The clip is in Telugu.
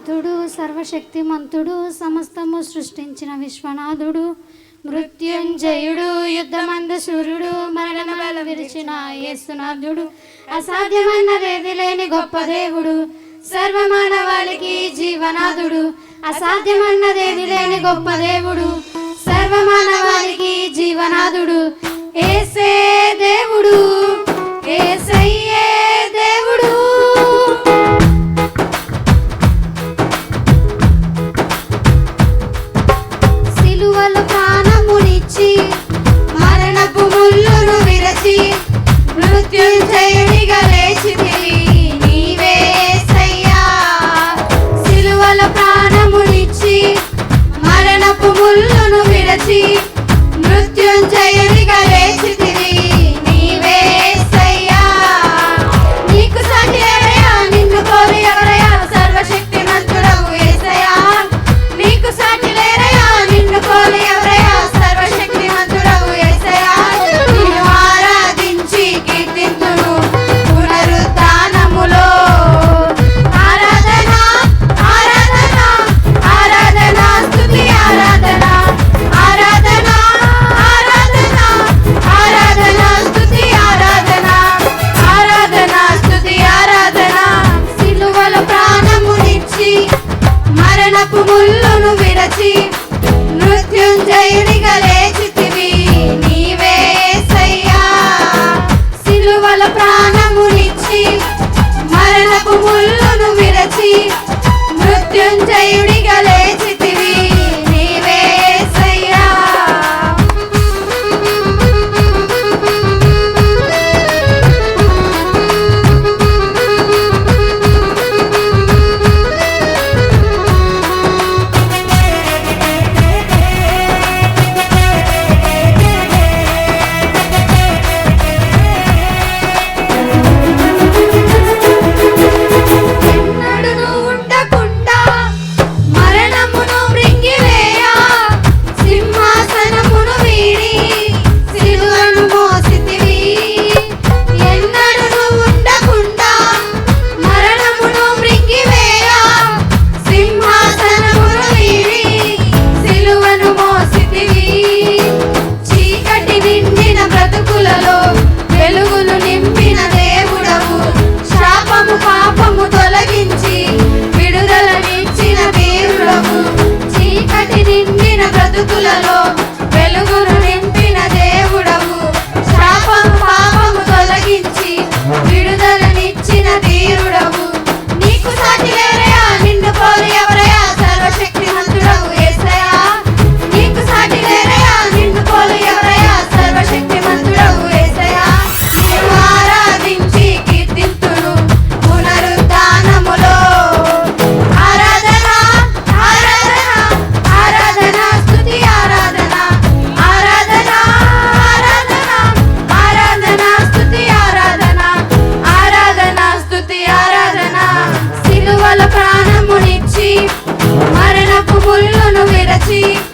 సమర్థుడు సర్వశక్తిమంతుడు సమస్తము సృష్టించిన విశ్వనాథుడు మృత్యుంజయుడు యుద్ధమంద సూర్యుడు మరణ బల విరిచిన యేసునాథుడు అసాధ్యమైనదేది లేని గొప్ప దేవుడు సర్వమానవాళికి జీవనాథుడు అసాధ్యమన్నదేది లేని గొప్ప దేవుడు సర్వమానవాళికి జీవనాథుడు ఏసే దేవుడు ఏసయ్య. మృత్యుంజయునిగా లేచితివి. నీవే సయ్యా సిలువల ప్రాణమునిచ్చి మరణపు ముళ్ళును విడచి see.